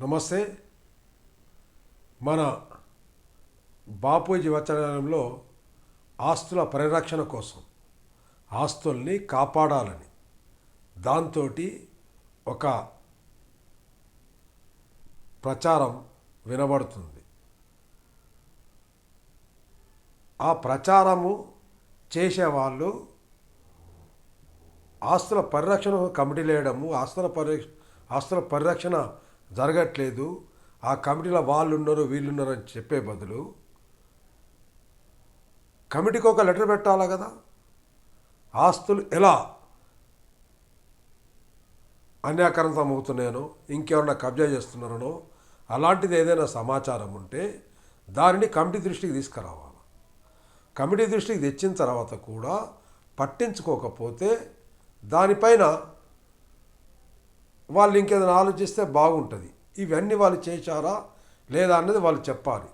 నమస్తే. మన బాపూజీ వచనంలో ఆస్తుల పరిరక్షణ కోసం ఆస్తుల్ని కాపాడాలని దాంతో ఒక ప్రచారం వినబడుతుంది. ఆ ప్రచారము చేసేవాళ్ళు ఆస్తుల పరిరక్షణ కమిటీ వేయడము ఆస్తుల పరి ఆస్తుల పరిరక్షణ జరగట్లేదు. ఆ కమిటీలో వాళ్ళు ఉన్నారు వీళ్ళు ఉన్నారు అని చెప్పే బదులు కమిటీకి ఒక లెటర్ పెట్టాలి కదా? ఆస్తులు ఎలా? అన్యాకరణం అవుతున్నాయనో ఇంకెవరన్నా కబ్జా చేస్తున్నారనో అలాంటిది ఏదైనా సమాచారం ఉంటే దానిని కమిటీ దృష్టికి తీసుకురావాలి. కమిటీ దృష్టికి తెచ్చిన తర్వాత కూడా పట్టించుకోకపోతే దానిపైన వాళ్ళు ఇంకేదైనా ఆలోచిస్తే బాగుంటుంది. ఇవన్నీ వాళ్ళు చేశారా లేదా అన్నది వాళ్ళు చెప్పాలి.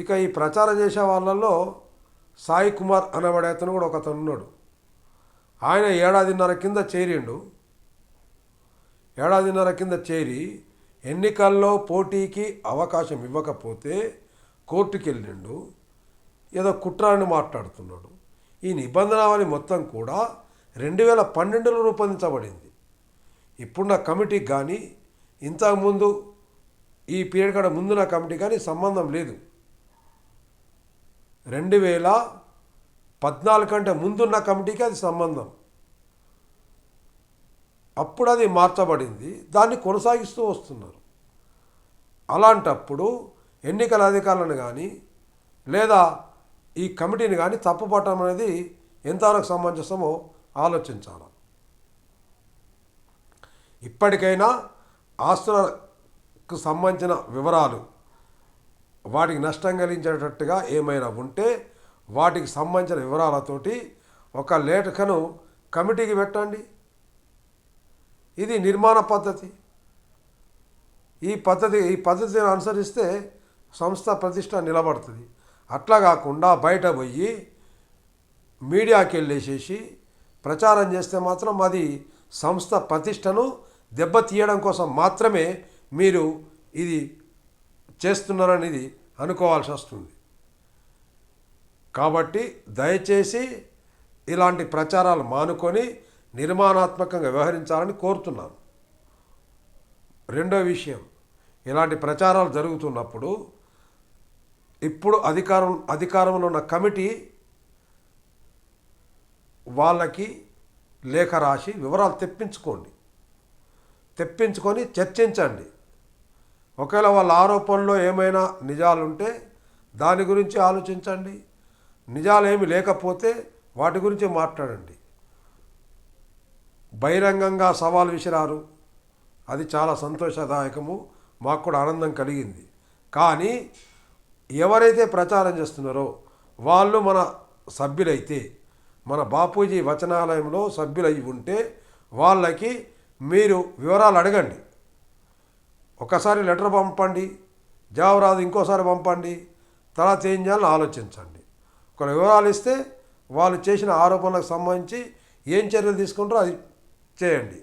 ఇక ఈ ప్రచారం చేసే వాళ్ళల్లో సాయి కుమార్ అనబడే అతను కూడా ఒక అతను ఉన్నాడు. ఆయన ఏడాదిన్నర కింద చేరిండు. ఏడాదిన్నర కింద చేరి ఎన్నికల్లో పోటీకి అవకాశం ఇవ్వకపోతే కోర్టుకి వెళ్ళిండు ఏదో కుట్రాన్ని మాట్లాడుతున్నాడు. ఈ నిబంధనావళి మొత్తం కూడా రెండు వేల పన్నెండులో రూపొందించబడింది. ఇప్పుడున్న కమిటీకి కానీ ఇంతకుముందు ఈ పీరియడ్ కాడ ముందున్న కమిటీ కానీ సంబంధం లేదు. రెండు వేల పద్నాలుగు కంటే ముందున్న కమిటీకి అది సంబంధం. అప్పుడు అది మార్చబడింది. దాన్ని కొనసాగిస్తూ వస్తున్నారు. అలాంటప్పుడు ఎన్నికల అధికారులను కానీ లేదా ఈ కమిటీని కానీ తప్పుపట్టడం అనేది ఎంతవరకు సమంజసమో ఆలోచించాలి. ఇప్పటికైనా ఆస్తులకు సంబంధించిన వివరాలు వాటికి నష్టం కలిగించేటట్టుగా ఏమైనా ఉంటే వాటికి సంబంధించిన వివరాలతోటి ఒక లేఖను కమిటీకి పెట్టండి. ఇది నిర్మాణ పద్ధతి. ఈ పద్ధతి ఈ పద్ధతిని అనుసరిస్తే సంస్థ ప్రతిష్ట నిలబడుతుంది. అట్లా కాకుండా బయట పోయి మీడియాకి వెళ్ళేసేసి ప్రచారం చేస్తే మాత్రం అది సంస్థ ప్రతిష్టను దెబ్బతీయడం కోసం మాత్రమే మీరు ఇది చేస్తున్నారనేది అనుకోవాల్సి వస్తుంది. కాబట్టి దయచేసి ఇలాంటి ప్రచారాలు మానుకొని నిర్మాణాత్మకంగా వ్యవహరించాలని కోరుతున్నాను. రెండో విషయం ఇలాంటి ప్రచారాలు జరుగుతున్నప్పుడు ఇప్పుడు అధికారం అధికారంలో ఉన్న కమిటీ వాళ్ళకి లేఖ రాసి వివరాలు తెప్పించుకోండి. తెప్పించుకొని చర్చించండి. ఒకవేళ వాళ్ళ ఆరోపణలో ఏమైనా నిజాలుంటే దాని గురించి ఆలోచించండి. నిజాలు ఏమి లేకపోతే వాటి గురించి మాట్లాడండి. బహిరంగంగా సవాల్ విసిరారు. అది చాలా సంతోషదాయకము. మాకు కూడా ఆనందం కలిగింది. కానీ ఎవరైతే ప్రచారం చేస్తున్నారో వాళ్ళు మన సభ్యులైతే మన బాపూజీ వచనాలయంలో సభ్యులై ఉంటే వాళ్ళకి మీరు వివరాలు అడగండి. ఒకసారి లెటర్ పంపండి. జవాబు రాదు ఇంకోసారి పంపండి. తర్వాత ఏం చేయాలని ఆలోచించండి. ఒక వివరాలు ఇస్తే వాళ్ళు చేసిన ఆరోపణలకు సంబంధించి ఏం చర్యలు తీసుకుంటారో అది చేయండి.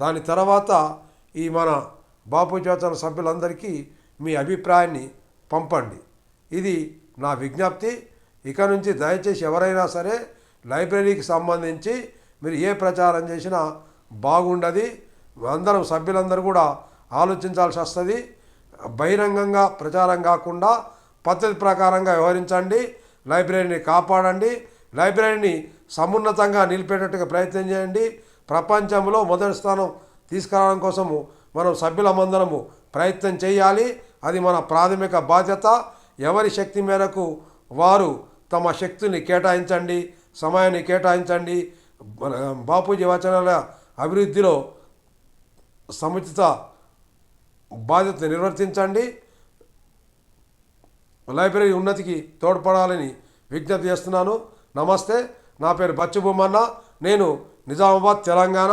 దాని తర్వాత ఈ మన బాపూజీ వచన సభ్యులందరికీ మీ అభిప్రాయాన్ని పంపండి. ఇది నా విజ్ఞప్తి. ఇక నుంచి దయచేసి ఎవరైనా సరే లైబ్రరీకి సంబంధించి మీరు ఏ ప్రచారం చేసినా బాగుండదు. అందరం సభ్యులందరూ కూడా ఆలోచించాల్సి వస్తుంది. బహిరంగంగా ప్రచారం కాకుండా పద్ధతి ప్రకారంగా వ్యవహరించండి. లైబ్రరీని కాపాడండి. లైబ్రరీని సమున్నతంగా నిలిపేటట్టుగా ప్రయత్నం చేయండి. ప్రపంచంలో మొదటి స్థానం తీసుకురావడం కోసము మనం సభ్యులమందరము ప్రయత్నం చేయాలి. అది మన ప్రాథమిక బాధ్యత. ఎవరి శక్తి మేరకు వారు తమ శక్తిని కేటాయించండి. సమయాన్ని కేటాయించండి. మన బాపూజీ వచనాల అభివృద్ధిలో సముచిత బాధ్యత నిర్వర్తించండి. లైబ్రరీ ఉన్నతికి తోడ్పడాలని విజ్ఞప్తి చేస్తున్నాను. నమస్తే నా పేరు బచ్చుబొమ్మన్న నేను నిజామాబాద్ తెలంగాణ.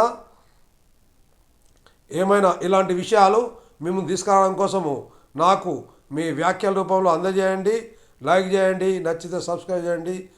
ఏమైనా ఇలాంటి విషయాలు మేము తీసుకురావడం కోసము నాకు మీ వ్యాఖ్యల రూపంలో అందజేయండి. లైక్ చేయండి నచ్చితే సబ్స్క్రైబ్ చేయండి.